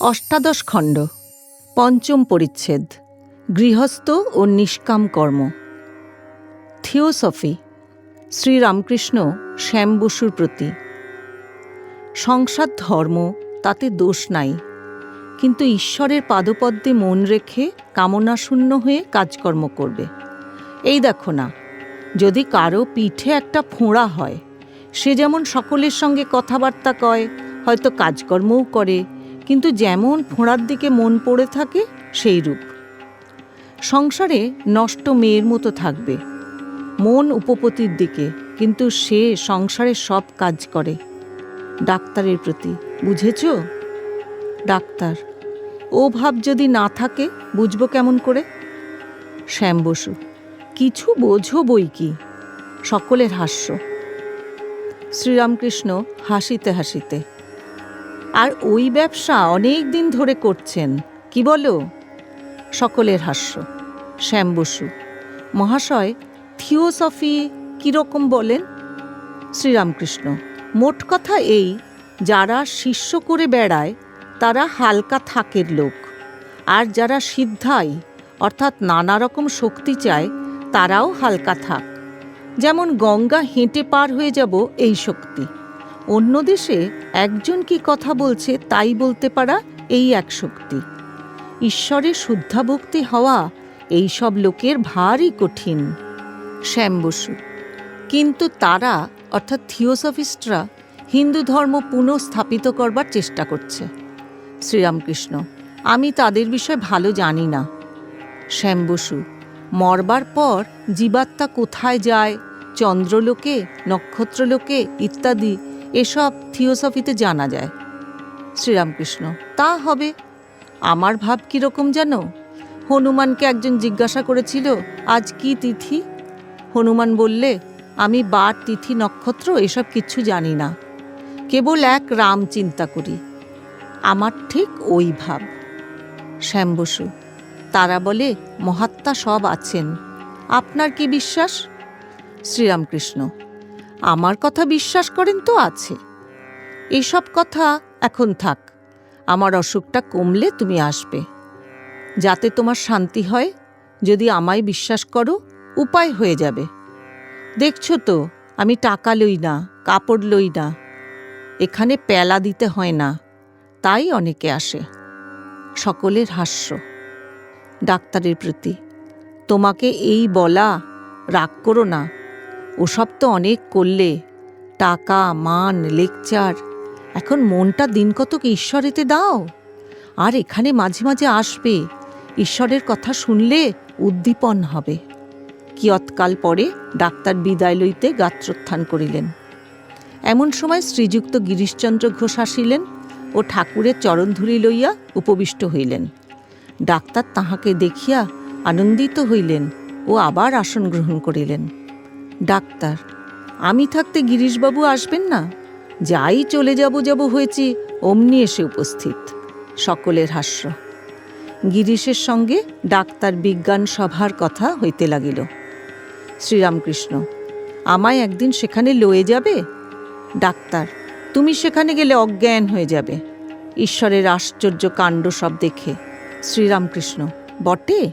অষ্টাদশ খণ্ড, পঞ্চম পরিচ্ছেদ, গৃহস্থ ও নিষ্কাম কর্ম। থিওসফি, শ্রীরামকৃষ্ণ শ্যাম বসুর প্রতি। সংসার ধর্ম, তাতে দোষ নাই। কিন্তু ঈশ্বরের পাদপদ্মে মন রেখে কামনাশূন্য হয়ে কাজকর্ম করবে। এই দেখো না, যদি কারও পিঠে একটা ফোঁড়া হয়, সে যেমন সকলের সঙ্গে কথাবার্তা কয়, হয়তো কাজকর্মও করে কিন্তু যেমন ফোঁড়ার দিকে মন পড়ে থাকে, সেই রূপ। সংসারে নষ্ট মেয়ের মতো থাকবে। মন উপপতির দিকে, কিন্তু সে সংসারের সব কাজ করে। ডাক্তারের প্রতি, বুঝেছ? ডাক্তার, ও ভাব যদি না থাকে, বুঝব কেমন করে? শ্যাম বসু কিছু বোঝো বই কি? সকলের হাস্য। শ্রীরামকৃষ্ণ হাসিতে হাসিতে আর ওই ব্যবসা অনেক দিন ধরে করছেন। কি বলো? সকলের হাস্য। শ্যাম বসু। মহাশয়, থিওসফি কীরকম বলেন? শ্রীরামকৃষ্ণ। মোট কথা এই, যারা শিষ্য করে বেড়ায়, তারা হালকা থাকের লোক। আর যারা সিদ্ধাই, অর্থাৎ নানা রকম শক্তি চায়, তারাও হালকা থাক। যেমন গঙ্গা হেঁটে পার হয়ে যাব এই শক্তি। অন্য দেশে একজন কি কথা বলছে তাই বলতে পারা এই এক শক্তি। ঈশ্বরের শুদ্ধাভক্তি হওয়া এই সব লোকের ভারী কঠিন, শ্যাম বসু। কিন্তু তারা, অর্থাৎ থিওসফিস্টরা, হিন্দু ধর্ম পুনঃস্থাপিত করবার চেষ্টা করছে। শ্রীরামকৃষ্ণ, আমি তাদের বিষয়ে ভালো জানি না। শ্যাম বসু, মরবার পর জীবাত্মা কোথায় যায়, চন্দ্রলোকে, নক্ষত্রলোকে ইত্যাদি এসব থিওসফিতে জানা যায়। শ্রীরামকৃষ্ণ, তা হবে। আমার ভাব কীরকম জানো হনুমানকে একজন জিজ্ঞাসা করেছিল, আজ কি তিথি? হনুমান বললে, আমি বার, তিথি, নক্ষত্র, এসব কিছু জানি না। কেবল এক রাম চিন্তা করি। আমার ঠিক ওই ভাব। শ্যাম বসু, তারা বলে, মহাত্মা সব আছেন। আপনার কি বিশ্বাস? শ্রীরামকৃষ্ণ আমার কথা বিশ্বাস করেন তো আছে। এসব কথা এখন থাক, আমার অসুখটা কমলে তুমি আসবে। যাতে তোমার শান্তি হয়, যদি আমায় বিশ্বাস করো, উপায় হয়ে যাবে। দেখছ তো, আমি টাকা লই না, কাপড় লই না, এখানে পেলা দিতে হয় না, তাই অনেকে আসে। সকলের হাস্য। ডাক্তারের প্রতি, তোমাকে এই বলা রাগ করো না। ওসব তো অনেক করলে। টাকা, মান, লেকচার। এখন মনটা দিন কতক ঈশ্বরেতে দাও। আর এখানে মাঝে মাঝে আসবে। ঈশ্বরের কথা শুনলে উদ্দীপন হবে। কিয়ৎকাল পরে ডাক্তার বিদায় লইতে গাত্রোত্থান করিলেন। এমন সময় শ্রীযুক্ত গিরিশচন্দ্র ঘোষ আসিলেন ও ঠাকুরের চরণধুলি লইয়া উপবিষ্ট হইলেন। ডাক্তার তাহাকে দেখিয়া আনন্দিত হইলেন ও আবার আসন গ্রহণ করিলেন। ডাক্তার। আমি থাকতে গিরিশবাবু আসবেন না? যাই চলে যাব যাব হয়েছি, অমনি এসে উপস্থিত। সকলের হাস্য। গিরিশের সঙ্গে ডাক্তার বিজ্ঞান সভার কথা হইতে লাগিল। শ্রীরামকৃষ্ণ, আমায় একদিন সেখানে লয়ে যাবে? ডাক্তার, তুমি সেখানে গেলে অজ্ঞান হয়ে যাবে। ঈশ্বরের আশ্চর্য কাণ্ড সব দেখে। শ্রীরামকৃষ্ণ, বটে?